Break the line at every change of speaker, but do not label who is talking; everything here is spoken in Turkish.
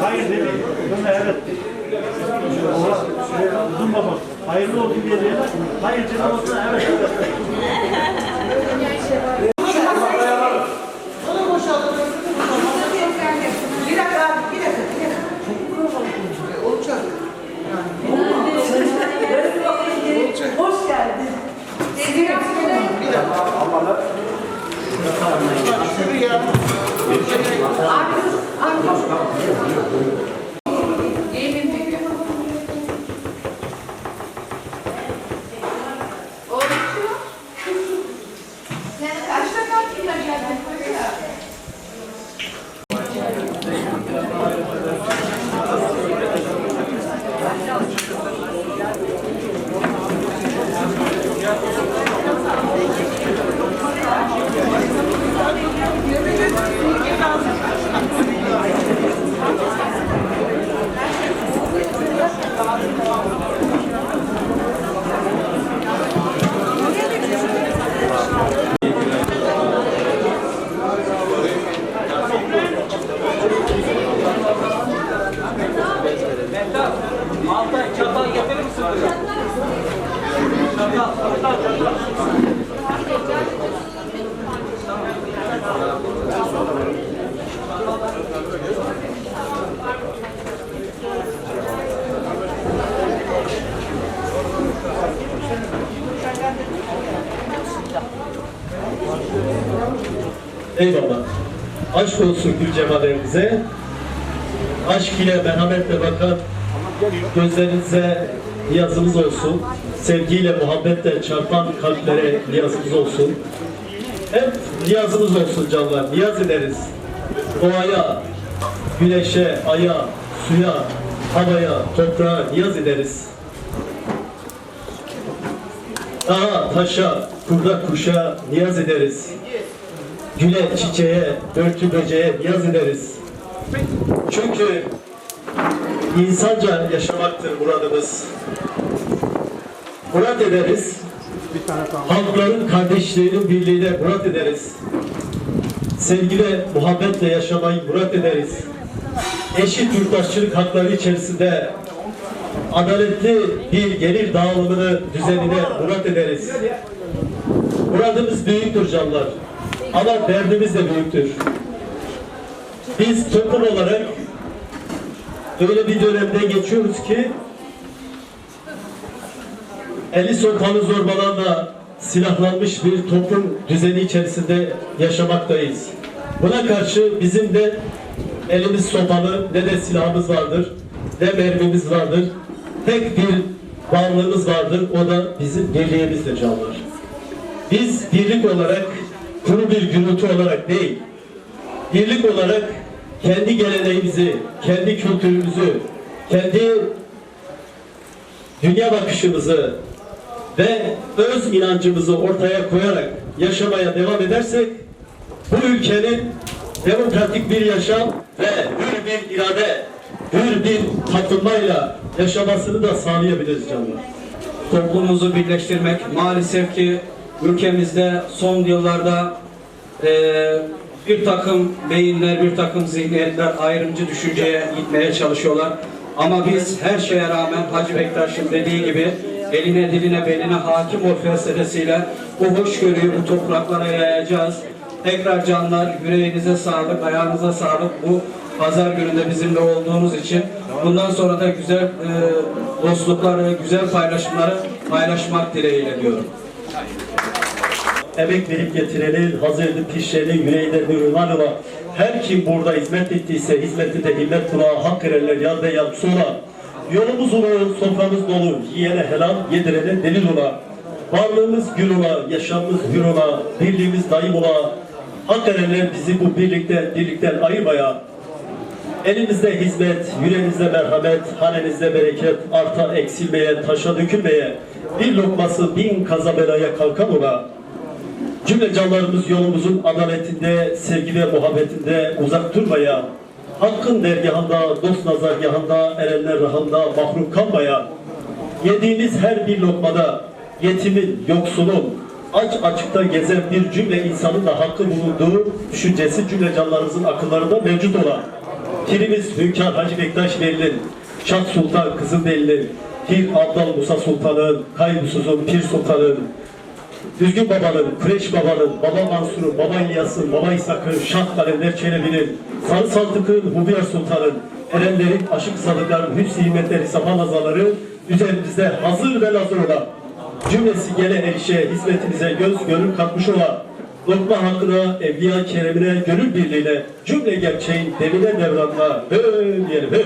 Hayır dedi. Ben evet. Oha, şey, uzun baba. Hayırlı olsun dedi. Hayır dedi olsa evet.
Bir
Yeah, yeah, yeah.
Eyvallah. Aşk olsun gül cemallerinize. Aşk ile merhametle bakan gözlerinize niyazımız olsun. Sevgiyle, muhabbetle çarpan kalplere niyazımız olsun. Hep niyazımız olsun canlar. Niyaz ederiz. Doğaya, güneşe, aya, suya, havaya, toprağa niyaz ederiz. Dağa, taşa, kurda kuşa niyaz ederiz. Güle, çiçeğe, börtü böceğe niyaz ederiz. Çünkü insanca yaşamaktır muradımız. Murat ederiz. Halkların kardeşliğinin birliğine murat ederiz. Sevgi ve muhabbetle yaşamayı murat ederiz. Eşit yurttaşçılık hakları içerisinde adaletli bir gelir dağılımını düzenine murat ederiz. Muradımız büyüktür canlar. Ama derdimiz de büyüktür. Biz toplum olarak öyle bir dönemde geçiyoruz ki eli sokalı zorbalarla silahlanmış bir toplum düzeni içerisinde yaşamaktayız. Buna karşı bizim de elimiz sopalı ne de silahımız vardır ne mermimiz vardır. Tek bir varlığımız vardır o da bizim birliğimizdir canlar. Biz birlik olarak kuru bir gürültü olarak değil, birlik olarak kendi geleneğimizi, kendi kültürümüzü, kendi dünya bakışımızı ve öz inancımızı ortaya koyarak yaşamaya devam edersek bu ülkenin demokratik bir yaşam ve hür bir irade, hür bir katılmayla yaşamasını da sağlayabiliriz canlar.
Toplumumuzu birleştirmek maalesef ki ülkemizde son yıllarda eee, bir takım beyinler, bir takım zihniyetler ayrımcı düşünceye gitmeye çalışıyorlar. Ama biz her şeye rağmen Hacı Bektaş'ın dediği gibi eline diline beline hakim ol felsefesiyle bu hoşgörüyü bu topraklara yayacağız. Tekrar canlar yüreğinize sağlık, ayağınıza sağlık. Bu pazar gününde bizimle olduğunuz için bundan sonra da güzel e, dostlukları, güzel paylaşımları paylaşmak dileğiyle diyorum.
emek verip getirenin, hazır edip pişirenin yüreğinde nurman ola. Her kim burada hizmet ettiyse hizmeti de himmet kulağı hak verenler yan ve yan sonra. Yolumuz ulu, soframız dolu, yiyene helal, yedirene delil ola. Varlığımız gül ola, yaşamımız hür ola, birliğimiz daim ola. Hak erenler bizi bu birlikten, birlikten ayırmaya. Elimizde hizmet, yüreğimizde merhamet, hanenizde bereket, arta eksilmeye, taşa dökülmeye, bir lokması bin kaza belaya kalkan ola. Cümle canlarımız yolumuzun adaletinde, sevgi ve muhabbetinde uzak durmaya, Hakkın dergahında, dost nazargahında, erenler rahanda mahrum kalmaya, yediğimiz her bir lokmada yetimin, yoksulun, aç açıkta gezen bir cümle insanın da hakkı bulunduğu düşüncesi cümle canlarımızın akıllarında mevcut olan Pirimiz Hünkar Hacı Bektaş Veli'nin, Şah Sultan Kızılderili'nin, Pir Abdal Musa Sultan'ın, Kaygusuz'un, Pir Sultan'ın, Düzgün Baba'nın, Kureş Baba'nın, Baba Mansur'un, Baba İlyas'ın, Baba İshak'ın, Şah Kalender Çelebi'nin, Sarı Saltık'ın, Hubiyar Sultan'ın, Erenlerin, Aşık Sadıkların, Hüsnü Himmetleri, Safa Nazaları üzerimizde hazır ve lazır olan, cümlesi gele erişe, hizmetimize göz gönül katmış olan, lokma hakkına, evliya keremine, gönül birliğiyle, cümle gerçeğin devine devranına, hı diyelim, hı.